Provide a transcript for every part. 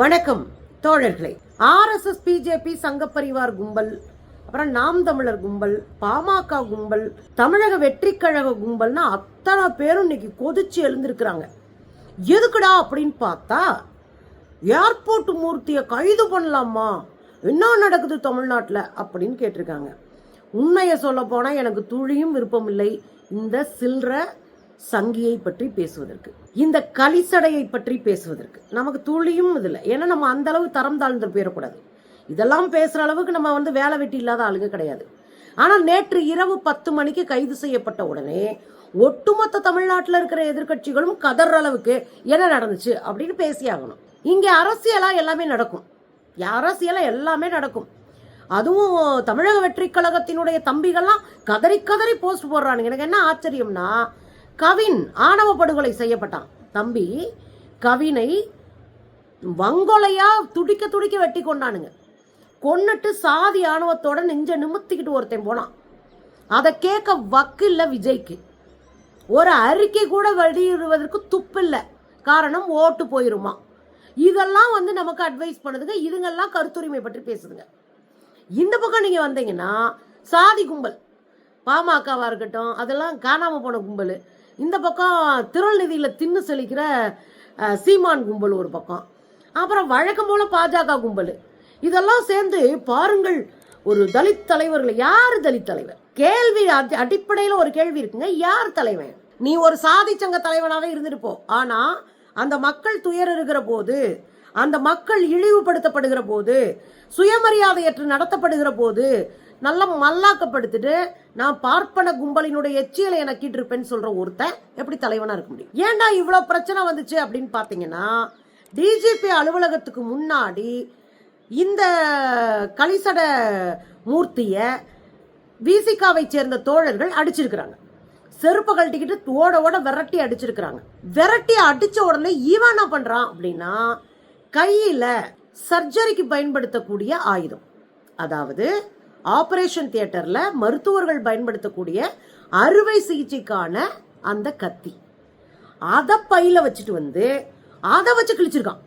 வணக்கம் தோழர்களே. RSS BJP சங்கப்பரிவார் கும்பல் அப்புறம் நாம் தமிழர் கும்பல் பாமக கும்பல் தமிழக வெற்றி கழக கும்பல்னா அத்தனை பேரும் இன்னைக்கு கொதிச்சு எழுந்திருக்கிறாங்க. எதுக்குடா அப்படின்னு பார்த்தா ஏர்போர்ட் மூர்த்தியை கைது பண்ணலாமா? என்ன நடக்குது தமிழ்நாட்டில் அப்படின்னு கேட்டிருக்காங்க. உண்மையை சொல்ல போனால் எனக்கு துளியும் விருப்பம் இல்லை இந்த சில்லற சங்கியை பற்றி பேசுவதற்கு. இந்த கலிசடையை பற்றி பேசுவதற்கு. நமக்கு துளியும் இதில். ஏன்னா நம்ம அந்த அளவு தரம் தாழ்ந்து போயிடக்கூடாது இதெல்லாம் பேசுகிற அளவுக்கு நம்ம வந்து வேலை வெட்டி இல்லாத ஆளுங்க கிடையாது. ஆனால் நேற்று இரவு பத்து மணிக்கு கைது செய்யப்பட்ட உடனே ஒட்டுமொத்த தமிழ்நாட்டில் இருக்கிற எதிர்க்கட்சிகளும் கதற அளவுக்கு என்ன நடந்துச்சு அப்படின்னு பேசியாகணும் இங்கே அரசியலாக எல்லாமே நடக்கும். அரசியலாக எல்லாமே நடக்கும். அதுவும் தமிழக வெற்றி கழகத்தினுடைய தம்பிகள்லாம் கதறி கதறி போஸ்ட் போடுறானுங்க. எனக்கு என்ன ஆச்சரியம்னா கவின் ஆணவ படுகொலை செய்யப்பட்டான். தம்பி கவினை வங்கொலையா துடிக்க துடிக்க வெட்டி கொண்டானுங்க. கொன்னுட்டு சாதி ஆணவத்தோட நெஞ்ச நிமித்திக்கிட்டு ஒருத்தன் போனான். அதை கேட்க வக்கு இல்லை விஜய்க்கு. ஒரு அறிக்கை கூட வெளியிடுவதற்கு துப்பில்லை. காரணம் ஓட்டு போயிருமா. இதெல்லாம் வந்து நமக்கு அட்வைஸ் பண்ணுதுங்க. இதுங்கெல்லாம் கருத்துரிமை பற்றி பேசுதுங்க. இந்த பக்கம் நீங்கள் வந்தீங்கன்னா சாதி கும்பல் பாமகவாக இருக்கட்டும் அதெல்லாம் காணாமல் போன கும்பல் இந்த பக்கம் திருநெல்வேலியில் தின்னு செழிக்கிற சீமான் கும்பல் ஒரு பக்கம். அப்புறம் வழக்கம் போல பாஜக கும்பல். இதெல்லாம் சேர்ந்து பாருங்கள் ஒரு தலித் தலைவர்கள் யார் தலித் தலைவர்? கேள்வி அடி- ஒரு கேள்வி இருக்குங்க யார் தலைவன்? நீ ஒரு சாதி சங்க தலைவனாக இருந்திருப்போ ஆனா அந்த மக்கள் துயர் இருக்கிற போது அந்த மக்கள் இழிவுபடுத்தப்படுகிற போது சுயமரியாதையற்று நடத்தப்படுகிற போது நல்லா மல்லாக்கப்படுத்திட்டு நான் பார்ப்பன கும்பலினுடைய எச்சியலை எனக்கிட்டு இருப்பேன்னு சொல்ற ஒருத்தன் எப்படி தலைவனா இருக்க முடியும்? ஏன்டா இவ்வளவு பிரச்சனை வந்துச்சு அப்படின்னு பாத்தீங்கன்னா டிஜிபி அலுவலகத்துக்கு முன்னாடி இந்த கலிசட மூர்த்திய விசிகாவை சேர்ந்த தோழர்கள் அடிச்சிருக்கிறாங்க. செருப்பு கழட்டிக்கிட்டு ஓட ஓட விரட்டி அடிச்சிருக்கிறாங்க. விரட்டி அடிச்ச உடனே இவன் என்ன பண்றான் அப்படின்னா கையில சர்ஜரிக்கு பயன்படுத்தக்கூடிய ஆயுதம். அதாவது ஆபரேஷன் தியேட்டரில் மருத்துவர்கள் பயன்படுத்தக்கூடிய அறுவை சிகிச்சைக்கான அந்த கத்தி. அதை பையில் வச்சுட்டு வந்து அதை வச்சு கிழிச்சிருக்கான்.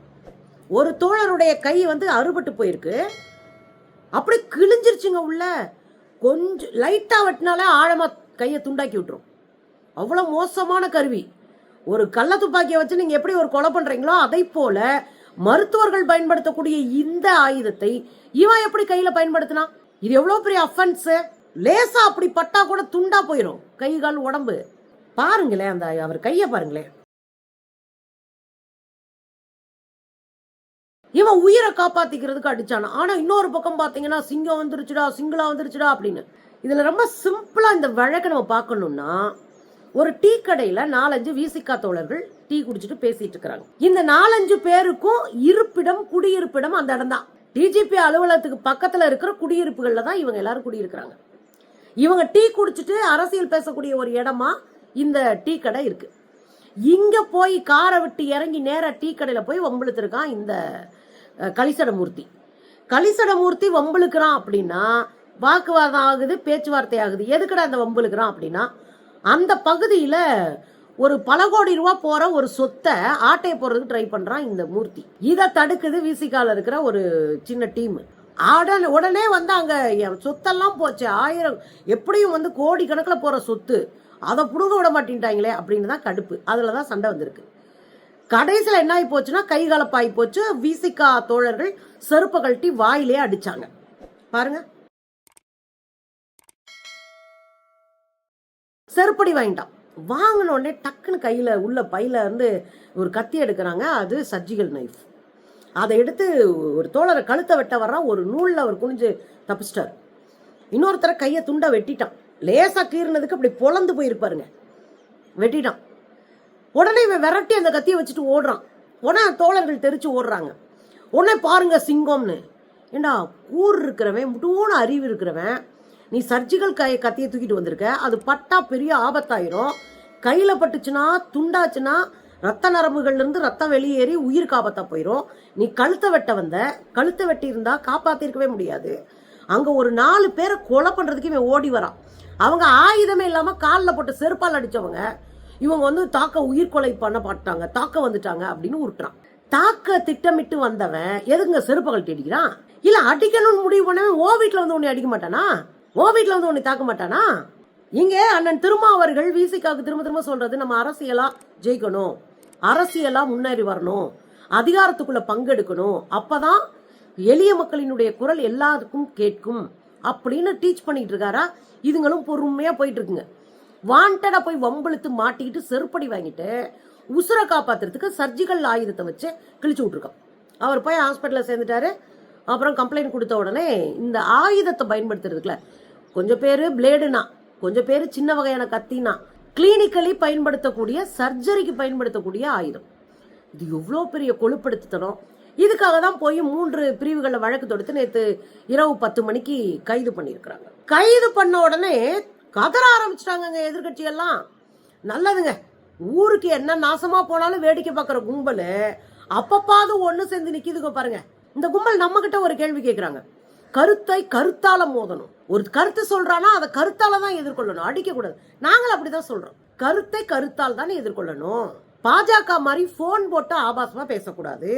ஒரு தோழருடைய கை வந்து அறுபட்டு போயிருக்கு. அப்படி கிழிஞ்சிருச்சுங்க உள்ள. கொஞ்சம் லைட்டாக வெட்டினாலே ஆழமாக கையை துண்டாக்கி விட்டுரும். அவ்வளோ மோசமான கருவி. ஒரு கள்ள துப்பாக்கியை வச்சு நீங்கள் எப்படி ஒரு கொலை பண்ணுறீங்களோ அதை போல மருத்துவர்கள் பயன்படுத்தக்கூடிய இந்த ஆயுதத்தை இவன் எப்படி கையில் பயன்படுத்தினா இது எவ்வளோ பெரிய அஃபென்ஸு லேசா அப்படி பட்டா கூட துண்டா போயிடும் கை கால் உடம்பு. பாருங்களேன் அந்த அவர் கையை பாருங்களேன். இவன் உயிரை காப்பாத்திக்கிறதுக்கு அடிச்சானா. ஆனா இன்னொரு பக்கம் பாத்தீங்கன்னா சிங்கம் வந்துருச்சுடா சிங்களா வந்துருச்சுடா அப்படின்னு. இதுல ரொம்ப சிம்பிளா இந்த வழக்கை நம்ம பார்க்கணும்னா ஒரு டீ கடையில நாலஞ்சு வீசிக்கா தோழர்கள் டீ குடிச்சிட்டு பேசிட்டு இருக்கிறாங்க. இந்த நாலஞ்சு பேருக்கும் இருப்பிடம் குடியிருப்பிடம் அந்த இடம் தான் டிஜிபி அலுவலகத்துக்கு பக்கத்தில் இருக்கிற குடியிருப்புகளில் தான் இவங்க எல்லாரும் குடியிருக்கிறாங்க. இவங்க டீ குடிச்சிட்டு அரசியல் பேசக்கூடிய ஒரு இடமா இந்த டீ கடை இருக்கு. இங்க போய் காரை விட்டு இறங்கி நேராக டீ கடையில் போய் வம்பிழுத்துருக்கான் இந்த கலிசடமூர்த்தி. கலிசடமூர்த்தி வம்பிழுக்கிறான் அப்படின்னா வாக்குவாதம் ஆகுது பேச்சுவார்த்தை ஆகுது. எதுக்கடா அந்த வம்பிழுக்கிறான் அப்படின்னா அந்த பகுதியில் ஒரு பல கோடி ரூபா போற ஒரு சொத்தை ஆட்டையை போறதுக்கு ட்ரை பண்றான் இந்த மூர்த்தி. இதை தடுக்குது விசிகால இருக்கிற ஒரு சின்ன டீம் உடனே உடனே வந்து அங்க என் சொத்தெல்லாம் போச்சு. ஆயிரம் எப்படியும் வந்து கோடி கணக்கில் போற சொத்து. அதை புடுங்க விட மாட்டேன்ட்டாங்களே அப்படின்னு தான் கடுப்பு. அதில் தான் சண்டை வந்திருக்கு. கடைசியில் என்ன ஆகி போச்சுன்னா கைகலப்பாகி போச்சு. விசிகா தோழர்கள் செருப்பை கழட்டி வாயிலே அடிச்சாங்க. பாருங்க. செருப்படி வாங்கிட்டான். வாங்கின உடனே டக்குன்னு கையில் உள்ள பையில இருந்து ஒரு கத்தி எடுக்கிறாங்க. அது சர்ஜிக்கல் நைஃப். அதை எடுத்து ஒரு தோழரை கழுத்தை வெட்ட வர்றான் ஒரு நூலில் அவர் குனிஞ்சு தப்பிச்சிட்டார். இன்னொருத்தரை கையை துண்டை வெட்டிட்டான். லேசாக கீறினதுக்கு அப்படி பொழந்து போயிருப்பாருங்க வெட்டிட்டான். உடனே இவன் விரட்டி அந்த கத்தியை வச்சுட்டு ஓடுறான். உடனே தோழர்கள் தெரிச்சு ஓடுறாங்க. உடனே பாருங்க சிங்கம்னு. ஏண்டா கூர் இருக்கிறவன் முட்டூன அறிவு இருக்கிறவன். நீ சர்ஜிக்கல் கை கத்தியை தூக்கிட்டு வந்திருக்க. அது பட்டா பெரிய ஆபத்தாயிரும். கையில் பட்டுச்சுன்னா துண்டாச்சுன்னா ரத்த நரம்புகள்லேருந்து ரத்தம் வெளியேறி உயிருக்கு ஆபத்தாக போயிடும் நீ கழுத்தை வெட்ட வந்த. கழுத்தை வெட்டி இருந்தால் காப்பாற்றிருக்கவே முடியாது. அங்கே ஒரு நாலு பேரை கொலை பண்ணுறதுக்கு இவன் ஓடி வரான் அவங்க ஆயுதமே இல்லாமல் காலில் போட்டு செருப்பால் அடித்தவங்க இவங்க வந்து தாக்க உயிர் கொலை பண்ண பாட்டாங்க தாக்க வந்துட்டாங்க அப்படின்னு உருட்டுறான். தாக்க திட்டமிட்டு வந்தவன் எதுங்க செருப்பை கழட்டி அடிக்கிறான்? இல்லை அடிக்கணும்னு முடிவு பண்ணவன் ஓ வீட்டில் வந்து உன்னை அடிக்க மாட்டானா? ஓ வீட்டில் வந்து உன்னை தாக்க மாட்டானா? இங்கே அண்ணன் திருமாவர்கள் விசிகாவுக்கு திரும்ப திரும்ப சொல்றது நம்ம அரசியலா ஜெயிக்கணும். அரசியலா முன்னேறி வரணும். அதிகாரத்துக்குள்ள பங்கெடுக்கணும். அப்பதான் எளிய மக்களினுடைய குரல் எல்லாருக்கும் கேட்கும். அப்படின்னு டீச் பண்ணிட்டு இருக்காரா? இதுங்களும் பொறுமையா போயிட்டு இருக்குங்க. வாண்டடா போய் வம்பழுத்து மாட்டிக்கிட்டு செருப்படி வாங்கிட்டு உசுரை காப்பாத்துறதுக்கு சர்ஜிக்கல் ஆயுதத்தை வச்சு கிழிச்சு விட்டுருக்கோம் அவர் போய் ஹாஸ்பிட்டலில் சேர்ந்துட்டாரு. அப்புறம் கம்ப்ளைண்ட் கொடுத்த உடனே இந்த ஆயுதத்தை பயன்படுத்துறதுக்குல கொஞ்சம் பேர் பிளேடுனா கொஞ்சம் பேர் சின்ன வகையான கத்தினா கிளினிக்கலி பயன்படுத்தக்கூடிய சர்ஜரிக்கு பயன்படுத்தக்கூடிய ஆயுதம். இது எவ்வளோ பெரிய கொழுப்படுத்தணும் இதுக்காக தான் போய் மூன்று பிரிவுகளில் வழக்கு தொடுத்து நேற்று இரவு பத்து மணிக்கு கைது பண்ணியிருக்கிறாங்க. கைது பண்ண உடனே கதற ஆரம்பிச்சிட்டாங்கங்க எதிர்கட்சியெல்லாம் நல்லதுங்க. ஊருக்கு என்ன நாசமா போனாலும் வேடிக்கை பார்க்குற கும்பல் அப்பப்பாவது ஒன்று சேர்ந்து நிற்கிதுங்க பாருங்க. இந்த கும்பல் நம்மக்கிட்ட ஒரு கேள்வி கேட்குறாங்க கருத்தை கருத்தால மோதணும். ஒரு கருத்தை சொல்றானா அதை கருத்தால தான் எதிர்கொள்ளணும். அடிக்க கூடாது நாங்களும் அப்படிதான் சொல்றோம். கருத்தை கருத்தால் தானே எதிர்கொள்ளணும். பாஜக மாதிரி போன் போட்டு ஆபாசமா பேசக்கூடாது.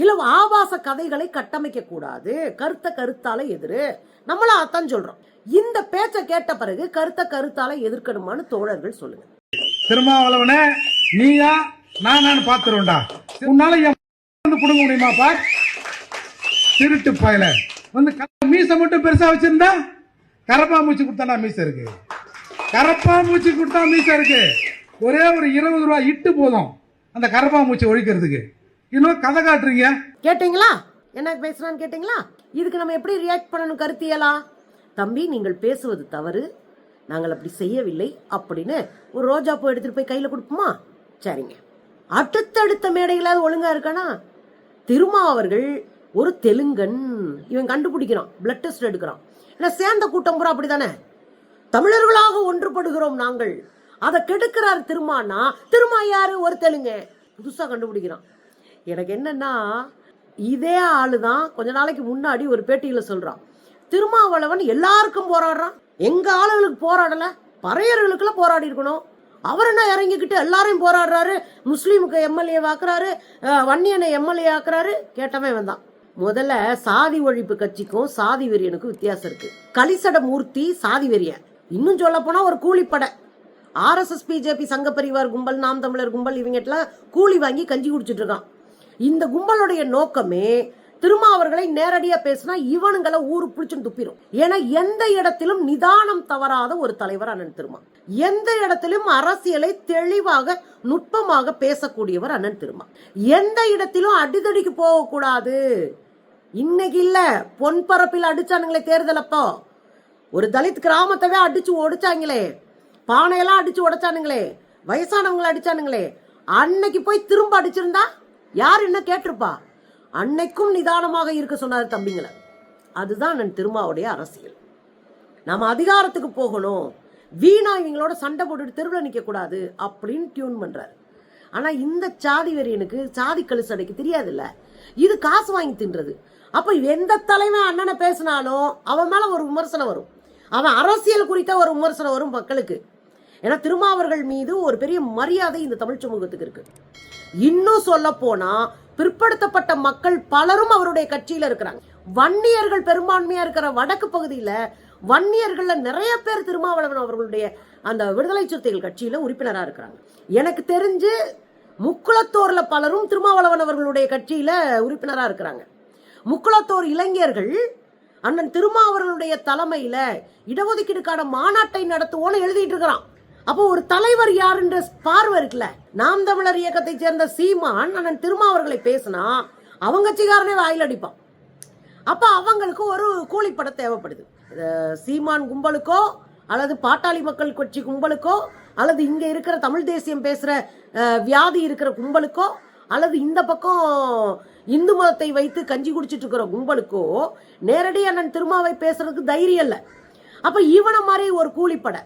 இல்ல ஆபாச கதைகளை கட்டமைக்க கூடாது கருத்தை கருத்தால எதிரு. நம்மளும் அதான் சொல்றோம். இந்த பேச்சை கேட்ட பிறகு கருத்தை கருத்தால எதிர்க்கணுமான்னு தோழர்கள் சொல்லுங்க. திருமாவளவனே நீயா நானான்னு பாத்துருவோம்டா உன்னால என் புடுங்க முடியுமா பார்? திருட்டு பயல. வந்து க- மீசை மட்டும் பெருசா வச்சிருந்தா கரப்பா மூச்சு கொடுத்தானா மீசை இருக்கு? கரப்பா மூச்சு கொடுத்தா மீசை இருக்கு. ஒரே ஒரு இருபது ரூபா இட்டு போதும் அந்த கரப்பா மூச்சு ஒழிக்கிறதுக்கு. இன்னும் கதை காட்டுறீங்க? கேட்டீங்களா? என்ன பேசுறான்னு கேட்டீங்களா? இதுக்கு நம்ம எப்படி ரியாக்ட் பண்ணணும் கருத்தியலா? தம்பி நீங்கள் பேசுவது தவறு. நாங்கள் அப்படி செய்யவில்லை. அப்படின்னு ஒரு ரோஜா பூ எடுத்துட்டு போய் கையில கொடுப்போமா? சரிங்க. அடுத்தடுத்த மேடைகளாவது ஒழுங்கா இருக்கானா? திருமா அவர்கள் ஒரு தெலுங்கன் இவன் கண்டுபிடிக்கிறான் பிளட் டெஸ்ட் எடுக்கிறான். ஏன்னா சேர்ந்த கூட்டம் பூரா அப்படிதானே தமிழர்களாக ஒன்றுபடுகிறோம் நாங்கள். அதை கெடுக்கிறார் திருமானா திருமா யாரு? ஒரு தெலுங்கு. புதுசா கண்டுபிடிக்கிறான். எனக்கு என்னன்னா இதே ஆளு தான் கொஞ்ச நாளைக்கு முன்னாடி ஒரு பேட்டியில சொல்றான். திருமாவளவன் எல்லாருக்கும் போராடுறான். எங்க ஆளுகளுக்கு போராடல? பறையர்களுக்குலாம் போராடி இருக்கணும். அவர் என்ன இறங்கிக்கிட்டு எல்லாரையும் போராடுறாரு? முஸ்லீமுக்கு எம்எல்ஏ ஆக்குறாரு வன்னியனை எம்எல்ஏ ஆக்குறாரு? கேட்டவன் வந்தான் முதல்ல சாதி ஒழிப்பு கட்சிக்கும் சாதி வெறியனுக்கும் வித்தியாசம் இருக்கு. கலிசட மூர்த்தி சாதி வெறியன் இன்னும் சொல்ல போனா ஒரு கூலிப்படை. ஆர்எஸ்எஸ் பிஜேபி சங்க பரிவார் கும்பல் நாம் தமிழர் கும்பல் இவங்கெல்லாம் கூலி வாங்கி கஞ்சி குடிச்சிட்டு இருக்கான். இந்த கும்பலுடைய நோக்கமே திருமாவர்களை நேரடியா பேசினா இவனுங்களை ஊரு பிடிச்சுன்னு துப்பிடும் ஏன்னா எந்த இடத்திலும் நிதானம் தவறாத ஒரு தலைவர் அண்ணன் திருமா. எந்த இடத்திலும் அரசியலை தெளிவாக நுட்பமாக பேசக்கூடியவர் அண்ணன் திருமா. எந்த இடத்திலும் அடிதடிக்கு போகக்கூடாது. இன்னைக்கு இல்ல. பொன் பரப்பில் அடிச்சானுங்களே தேர்தல் அப்போ. ஒரு தலித் கிராமத்தவே அடிச்சு உடைச்சாங்களே பானையெல்லாம் அடிச்சு உடைச்சானுங்களே வயசானவங்களை அடிச்சானுங்களே. அன்னைக்கு போய் திரும்ப அடிச்சிருந்தா யார் என்ன கேட்டிருப்பா? அன்னைக்கும் நிதானமாக இருக்க சொன்னார் தம்பிங்களை. அதுதான் நான் திருமாவுடைய அரசியல். நம்ம அதிகாரத்துக்கு போகணும். வீணா இவங்களோட சண்டை போட்டுட்டு தெருவில் நிற்க கூடாது அப்படின்னு டியூன் பண்றாரு. ஆனா இந்த சாதி வெறியனுக்கு சாதி கழுசடைக்கு தெரியாதுல்ல. இது காசு வாங்கி தின்றது. அப்போ எந்த தலைவன் அண்ணனை பேசினாலும் அவன் மேலே ஒரு விமர்சனம் வரும். அவன் அரசியல் குறித்த ஒரு விமர்சனம் வரும் மக்களுக்கு. ஏன்னா திருமாவர்கள் மீது ஒரு பெரிய மரியாதை இந்த தமிழ் சமூகத்துக்கு இருக்கு. இன்னும் சொல்ல போனா பிற்படுத்தப்பட்ட மக்கள் பலரும் அவருடைய கட்சியில இருக்கிறாங்க. வன்னியர்கள் பெரும்பான்மையா இருக்கிற வடக்கு பகுதியில வன்னியர்கள்ல நிறைய பேர் திருமாவளவன் அவர்களுடைய அந்த விடுதலை சிறுத்தைகள் கட்சியில உறுப்பினரா இருக்கிறாங்க. எனக்கு தெரிஞ்சு முக்குளத்தோர்ல பலரும் திருமாவளவன் அவர்களுடைய கட்சியில உறுப்பினரா இருக்கிறாங்க. முக்குளத்தோர் இளைஞர்கள் அண்ணன் திருமாவரனுடைய தலைமையில இடஒதுக்கீடுக்கான மாநாட்டை நடத்துவோன்னு எழுதிட்டு இருக்கிறான். அப்போ ஒரு தலைவர் யாருன்ற பார்வை இருக்குல்ல? நாம் தமிழர் இயக்கத்தை சேர்ந்த சீமான் அண்ணன் திருமாவர்களை பேசினா அவங்க கட்சிக்காரனே வாயில் அடிப்பான். அப்ப அவங்களுக்கு ஒரு கூலிப்பட தேவைப்படுது. சீமான் கும்பலுக்கோ அல்லது பாட்டாளி மக்கள் கட்சி கும்பலுக்கோ அல்லது இங்க இருக்கிற தமிழ் தேசியம் பேசுற வியாதி இருக்கிற கும்பலுக்கோ அல்லது இந்த பக்கம் இந்து மதத்தை வைத்து கஞ்சி குடிச்சிட்டு இருக்கிற கும்பலுக்கோ நேரடியாக அண்ணன் திருமாவை பேசுறதுக்கு தைரியம் இல்லை. அப்போ இவனை மாதிரி ஒரு கூலிப்படை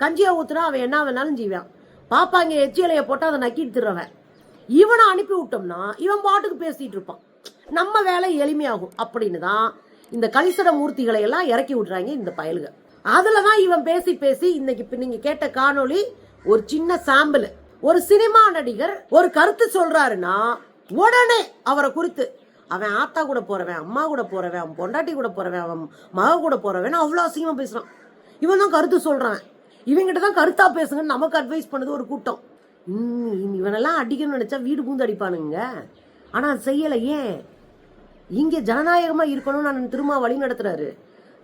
கஞ்சியை ஊத்துனா அவன் என்ன வேணாலும் செய்வான். பாப்பாங்க எச்சியலையை போட்டு அதை நக்கிட்டு திருறவன் இவனை அனுப்பி விட்டோம்னா இவன் பாட்டுக்கு பேசிட்டு இருப்பான். நம்ம வேலை எளிமையாகும். அப்படின்னு தான் இந்த கலிசட மூர்த்திகளை எல்லாம் இறக்கி விடுறாங்க இந்த பயலுக. அதுல தான் இவன் பேசி பேசி இன்னைக்கு இப்போ நீங்க கேட்ட காணொளி ஒரு சின்ன சாம்பிள். ஒரு சினிமா நடிகர் ஒரு கருத்து சொல்றாருன்னா உடனே அவரை குறித்து அவன் ஆத்தா கூட போறவன் அம்மா கூட போறவன் அவன் பொண்டாட்டி கூட போறவன் அவன் மக கூட போறவன் அவ்வளோ அசிங்கமா பேசுறான். இவன் தான் கருத்து சொல்றான். இவங்கிட்ட தான் கருத்தா பேசுங்கன்னு நமக்கு அட்வைஸ் பண்ணது ஒரு கூட்டம். ம், இவனெல்லாம் அடிக்கணும்னு நினைச்சா வீடு பூந்து அடிப்பானுங்க. ஆனா செய்யலை ஏன்? இங்க ஜனநாயகமா இருக்கணும்னு நான் திரும்ப வழி நடத்துறாரு.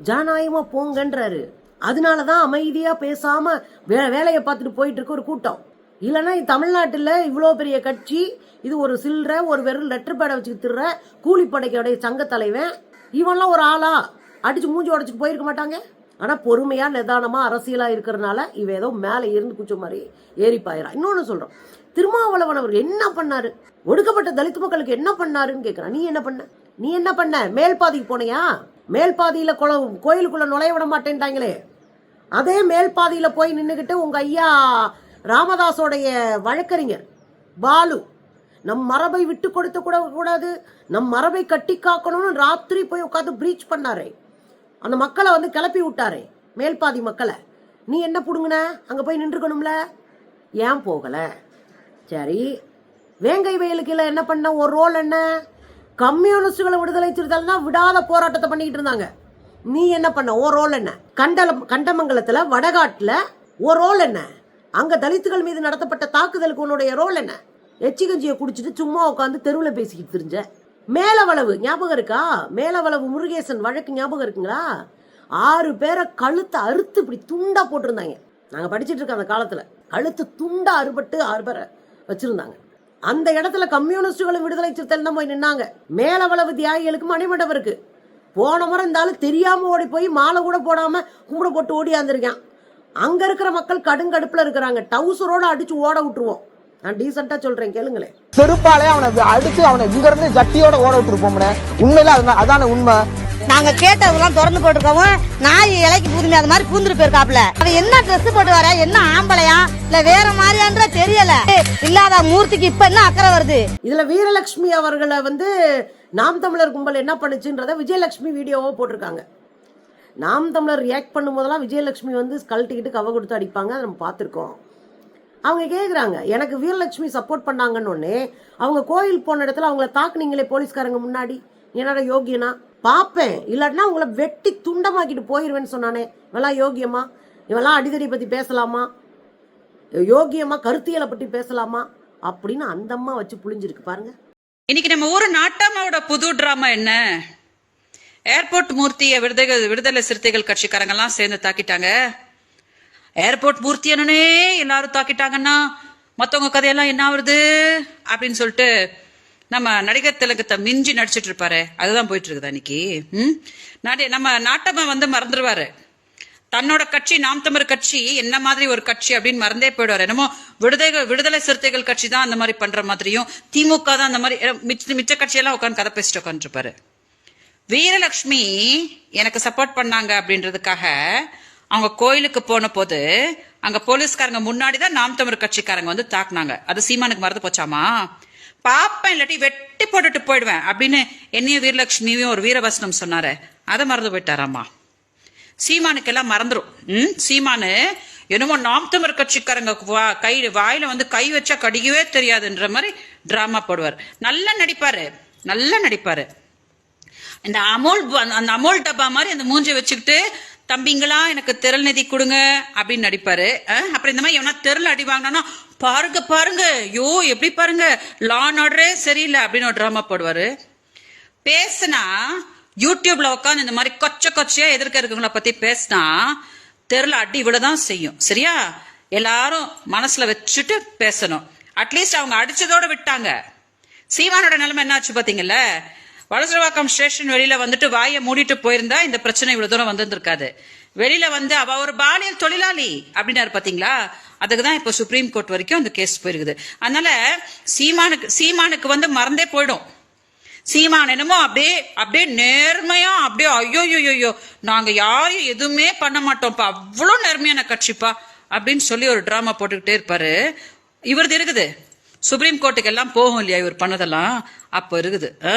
ஜனநாயகமா போங்கன்றாரு. அதனாலதான் அமைதியா பேசாம வே வேலையை பார்த்துட்டு போயிட்டு இருக்க ஒரு கூட்டம். இல்லைன்னா தமிழ்நாட்டில் இவ்வளோ பெரிய கட்சி இது ஒரு சில்லற ஒரு வெறும் லெட்டர் பேடை வச்சுக்கிட்டு திருற கூலிப்படைக்கோடைய சங்க தலைவன் இவன்லாம் ஒரு ஆளா? அடிச்சு மூஞ்சி உடச்சிட்டு போயிருக்க மாட்டாங்க? ஆனால் பொறுமையாக நிதானமாக அரசியலாக இருக்கிறனால இவ ஏதோ மேலே இருந்து குச்ச மாதிரி ஏறி பாயிரா சொல்கிறோம் சொல்றோம். திருமாவளவன் அவர் என்ன பண்ணார்? ஒடுக்கப்பட்ட தலித் மக்களுக்கு என்ன பண்ணாருன்னு கேட்குறான் நீ என்ன பண்ண? நீ என்ன பண்ண? மேல் பாதிக்கு போனியா? மேல் பாதியில கோயிலுக்குள்ளே நுழைய விட மாட்டேன்ட்டாங்களே. அதே மேல் பாதியில் போய் நின்றுக்கிட்டு உங்கள் ஐயா ராமதாஸோடைய வழக்கறிஞர் பாலு. நம் மரபை விட்டு கொடுத்து கூட கூடாது. நம் மரபை கட்டி காக்கணும்னு ராத்திரி போய் உட்காந்து ப்ரீச் பண்ணாரே. அந்த மக்களை வந்து கிளப்பி விட்டாரே மேல்பாதி மக்களை. நீ என்ன பிடுங்கின? அங்கே போய் நின்றுக்கணும்ல? ஏன் போகலை? சரி வேங்கை வயலுக்கு என்ன பண்ண? ஒரு ரோல் என்ன? கம்யூனிஸ்டுகளை விடுதலை சிறுத்தைகள் தான் விடாத போராட்டத்தை பண்ணிக்கிட்டு இருந்தாங்க. நீ என்ன பண்ண? ஓ ரோல் என்ன? கண்டலம் கண்டமங்கலத்தில் வடகாட்டில் ஓ ரோல் என்ன? அங்க தலித்துகள் மீது நடத்தப்பட்ட தாக்குதலுக்கு உன்னுடைய ரோல் என்ன? எச்சிகஞ்சியை குடிச்சிட்டு சும்மா உட்காந்து தெருவில் பேசிக்கிட்டு தெரிஞ்ச மேலவளவு ஞாபகம் இருக்கா? மேலவளவு முருகேசன் வழக்கு ஞாபகம் இருக்குங்களா? ஆறு பேரை கழுத்தை அறுத்து இப்படி துண்டா போட்டிருந்தாங்க. நாங்க படிச்சிட்டு இருக்க அந்த காலத்துல கழுத்து துண்டா அறுபட்டு ஆறு பேரை வச்சிருந்தாங்க. அந்த இடத்துல கம்யூனிஸ்டுகளும் விடுதலை சிறுத்தைகள் தான் போய் நின்னாங்க. மேலவளவு தியாகிகளுக்கு மணிமண்டபம் இருக்கு. போன முறை இருந்தாலும் தெரியாம ஓடி போய் மாலை கூட போடாம கும்பிட போட்டு ஓடியாந்துருக்கான் அங்க இருக்கிற மக்கள் கடுங்கடுப்புல இருக்கிறாங்க. டவுசரோட அடிச்சு ஓட விட்டுருவோம். நான் டீசெண்டா சொல்றேன் கேளுங்களேன். செருப்பாலே அவனை அடிச்சு அவனை இங்க இருந்து ஜட்டியோட ஓட விட்டுருப்போம்னே. உண்மையில அதுதான் அதான உண்மை? நாங்க கேட்டதெல்லாம் திறந்து போட்டுருக்கவும் நாய் இலைக்கு பூதுமே அது மாதிரி பூந்துட்டு போயிருக்காப்ல அவன் என்ன ட்ரெஸ் போட்டு வர? என்ன ஆம்பளையா? இல்ல வேற மாதிரியான்ற தெரியல. இல்லாத மூர்த்திக்கு இப்ப என்ன அக்கறை வருது? இதுல வீரலட்சுமி அவர்களை வந்து நாம் தமிழர் கும்பல் என்ன பண்ணுச்சுன்றத விஜயலட்சுமி வீடியோவோ போட்டிருக்காங்க. நாம் தமிழர் ரியாக்ட் பண்ணும்போதெல்லாம் விஜயலட்சுமி வந்து கழட்டிக்கிட்டு கவ கொடுத்து அடிப்பாங்க. அதை நம்ம பார்த்துருக்கோம். அவங்க கேட்குறாங்க எனக்கு வீரலட்சுமி சப்போர்ட் பண்ணாங்கன்னு ஒன்னே அவங்க கோயில் போன இடத்துல அவங்கள தாக்குனீங்களே போலீஸ்காரங்க முன்னாடி. என்னடா யோகியனா? பார்ப்பேன். இல்லாட்டினா உங்களை வெட்டி துண்டமாக்கிட்டு போயிடுவேன்னு சொன்னானே. இவெல்லாம் யோகியமா? இவெல்லாம் அடிதடி பற்றி பேசலாமா? யோகியமா? கருத்தியலை பற்றி பேசலாமா? அப்படின்னு அந்தம்மா வச்சு புளிஞ்சிருக்கு பாருங்க. இன்னைக்கு நம்ம ஊரு நாட்டாமாவோட புது ட்ராமா என்ன? ஏர்போர்ட் மூர்த்திய விடுதலை விடுதலை சிறுத்தைகள் கட்சிக்காரங்கெல்லாம் சேர்ந்து தாக்கிட்டாங்க. ஏர்போர்ட் மூர்த்தி என்னனே எல்லாரும் தாக்கிட்டாங்கன்னா மத்தவங்க கதையெல்லாம் என்ன ஆகுது அப்படின்னு சொல்லிட்டு நம்ம நடிகர் திலகத்தை மிஞ்சி நடிச்சிட்டு இருப்பாரு. அதுதான் போயிட்டு இருக்குது அன்னைக்கு ம்? நம்ம நாட்டமா வந்து மறந்துடுவாரு தன்னோட கட்சி நாம் தமிழ் கட்சி என்ன மாதிரி ஒரு கட்சி அப்படின்னு மறந்தே போயிடுவாரு. என்னமோ விடுதலை விடுதலை சிறுத்தைகள் கட்சி தான் அந்த மாதிரி பண்ற மாதிரியும் திமுக தான் அந்த மாதிரி மிச்ச மிச்ச கட்சியெல்லாம் உட்காந்து கதை பேசிட்டு உட்காந்துருப்பாரு வீரலட்சுமி எனக்கு சப்போர்ட் பண்ணாங்க அப்படின்றதுக்காக அவங்க கோயிலுக்கு போன போது அங்க போலீஸ்காரங்க முன்னாடி தான் நாம் தமிழ் கட்சிக்காரங்க வந்து தாக்குனாங்க. அது சீமானுக்கு மறந்து போச்சாமா? பாப்பேன் இல்லாட்டி வெட்டி போட்டுட்டு போயிடுவேன் அப்படின்னு என்னையும் வீரலட்சுமியும் ஒரு வீரவசனம் சொன்னாரு. அதை மறந்து போயிட்டாராமா? சீமானுக்கு எல்லாம் மறந்துடும் ம் சீமானு என்னமோ நாம் தமிழ் கட்சிக்காரங்க வா- கை வாயில வந்து கை வச்சா கடிக்கவே தெரியாதுன்ற மாதிரி டிராமா போடுவார். நல்லா நடிப்பாரு. நல்லா நடிப்பாரு. இந்த அமோல் அந்த அமோல் டப்பா மாதிரி அந்த மூஞ்சை வச்சுக்கிட்டு தம்பிங்களா எனக்கு திரள் நிதி கொடுங்க அப்படின்னு நடிப்பாரு. அப்புறம் இந்த மாதிரி எவனா திரள் அடி வாங்கினா பாருங்க பாருங்க ஐயோ எப்படி பாருங்க லான் ஆர்டரே சரியில்லை அப்படின்னு ஒரு ட்ராமா போடுவாரு. பேசுனா யூடியூப்ல உட்காந்து இந்த மாதிரி கொச்ச கொச்சையா எதிர்க்க இருக்கவங்கள பத்தி பேசினா தெருல அடி இவ்வளவுதான் செய்யும். சரியா? எல்லாரும் மனசுல வச்சுட்டு பேசணும். அட்லீஸ்ட் அவங்க அடிச்சதோட விட்டாங்க. சீமானோட நிலைமை என்னாச்சு பாத்தீங்கல்ல? வலசரவாக்கம் ஸ்டேஷன் வெளியில வந்துட்டு வாயை மூடிட்டு போயிருந்தா இந்த பிரச்சனை இவ்வளவு தூரம் வந்திருக்காது வெளியில வந்து அவ ஒரு பாலியல் தொழிலாளி அப்படின்னாரு பாத்தீங்களா? அதுக்கு தான் இப்போ சுப்ரீம் கோர்ட் வரைக்கும் அந்த கேஸ் போயிருக்குது. அதனால சீமானுக்கு சீமானுக்கு வந்து மறந்தே போயிடும். சீமான் என்னமோ அப்படியே அப்படியே நேர்மையா அப்படியே ஐயோ ஐயோ நாங்க யாரும் எதுவுமே பண்ண மாட்டோம்ப்பா அவ்வளோ நேர்மையான கட்சிப்பா அப்படின்னு சொல்லி ஒரு டிராமா போட்டுக்கிட்டே இருப்பாரு. இவரது இருக்குது. சுப்ரீம் கோர்ட்டுக்கு எல்லாம் போகும் இல்லையா இவர் பண்ணதெல்லாம்? அப்போ இருக்குது. ஆ?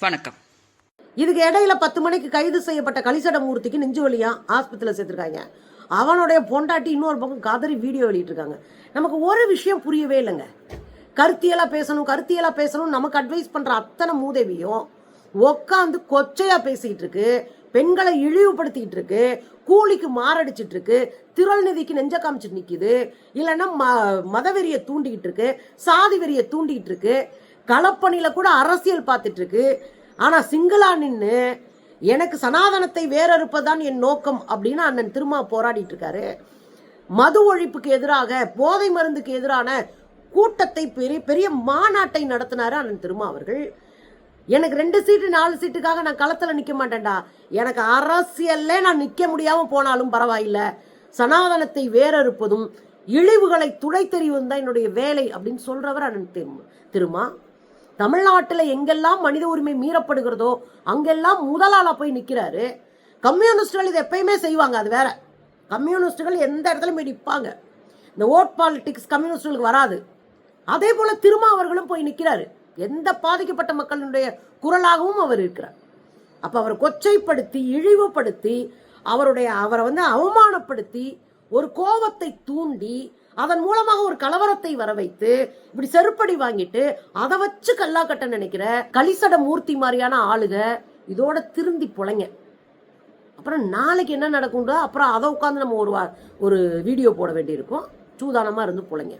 வணக்கம். இதுக்கு இடையில பத்து மணிக்கு கைது செய்யப்பட்ட கலிசட மூர்த்திக்கு நெஞ்சு வழியா ஆஸ்பத்திரியில் சேர்த்துருக்காங்க. அவனுடைய பொண்டாட்டி இன்னொரு பக்கம் கதறி வீடியோ வெளியிட்டிருக்காங்க. நமக்கு ஒரு விஷயம் புரியவே இல்லைங்க. கருத்தியெல்லாம் பேசணும் கருத்தியெல்லாம் பேசணும் நமக்கு அட்வைஸ் பண்ணுற அத்தனை மூதேவியும் உட்காந்து கொச்சையாக பேசிக்கிட்டு இருக்கு பெண்களை இழிவுபடுத்திக்கிட்டு இருக்கு கூலிக்கு மாரடிச்சிட்டு இருக்கு திரள் நிதிக்கு நெஞ்ச காமிச்சிட்டு நிற்கிது இல்லைன்னா ம- மதவெறியை தூண்டிக்கிட்டு இருக்கு சாதி வெறிய தூண்டிக்கிட்டு இருக்கு களப்பணியில் கூட அரசியல் பார்த்துட்டு இருக்கு ஆனால் சிங்களா நின்று எனக்கு சனாதனத்தை வேறறுப்பதுதான் என் நோக்கம் அப்படின்னு அண்ணன் திருமா போராடிட்டு இருக்காரு மது ஒழிப்புக்கு எதிராக போதை மருந்துக்கு எதிரான கூட்டத்தை பெரிய பெரிய மாநாட்டை நடத்தினாரு அண்ணன் திருமா அவர்கள். எனக்கு ரெண்டு சீட்டு நாலு சீட்டுக்காக நான் களத்தில் நிற்க மாட்டேன்டா. எனக்கு அரசியல்ல நான் நிற்க முடியாமல் போனாலும் பரவாயில்ல. சனாதனத்தை வேறறுப்பதும் இழிவுகளை துடை தெரிவதும் தான் என்னுடைய வேலை அப்படின்னு சொல்றவர் அண்ணன் திரு- திருமா. தமிழ்நாட்டில் எங்கெல்லாம் மனித உரிமை மீறப்படுகிறதோ அங்கெல்லாம் முதலாளா போய் நிற்கிறாரு கம்யூனிஸ்டுகள் இது எப்பயுமே செய்வாங்க அது வேற. கம்யூனிஸ்டுகள் எந்த இடத்துலயும் போய் நிற்பாங்க இந்த ஓட் பாலிட்டிக்ஸ் கம்யூனிஸ்டுகளுக்கு வராது. அதே போல திருமா அவர்களும் போய் நிற்கிறாரு எந்த பாதிக்கப்பட்ட மக்களுடைய குரலாகவும் அவர் இருக்கிறார். அப்போ அவர் கொச்சைப்படுத்தி இழிவுபடுத்தி அவருடைய அவரை வந்து அவமானப்படுத்தி ஒரு கோபத்தை தூண்டி அதன் மூலமாக ஒரு கலவரத்தை வர வைத்து இப்படி செருப்படி வாங்கிட்டு அதை வச்சு கல்லா கட்ட நினைக்கிற கலிசட மூர்த்தி மாதிரியான ஆளுக இதோட திருந்தி பொழைங்க. அப்புறம் நாளைக்கு என்ன நடக்கும்டோ? அப்புறம் அதை உட்காந்து நம்ம ஒரு ஒரு வீடியோ போட வேண்டியிருக்கும். சூதானமாக இருந்து பொழைங்க.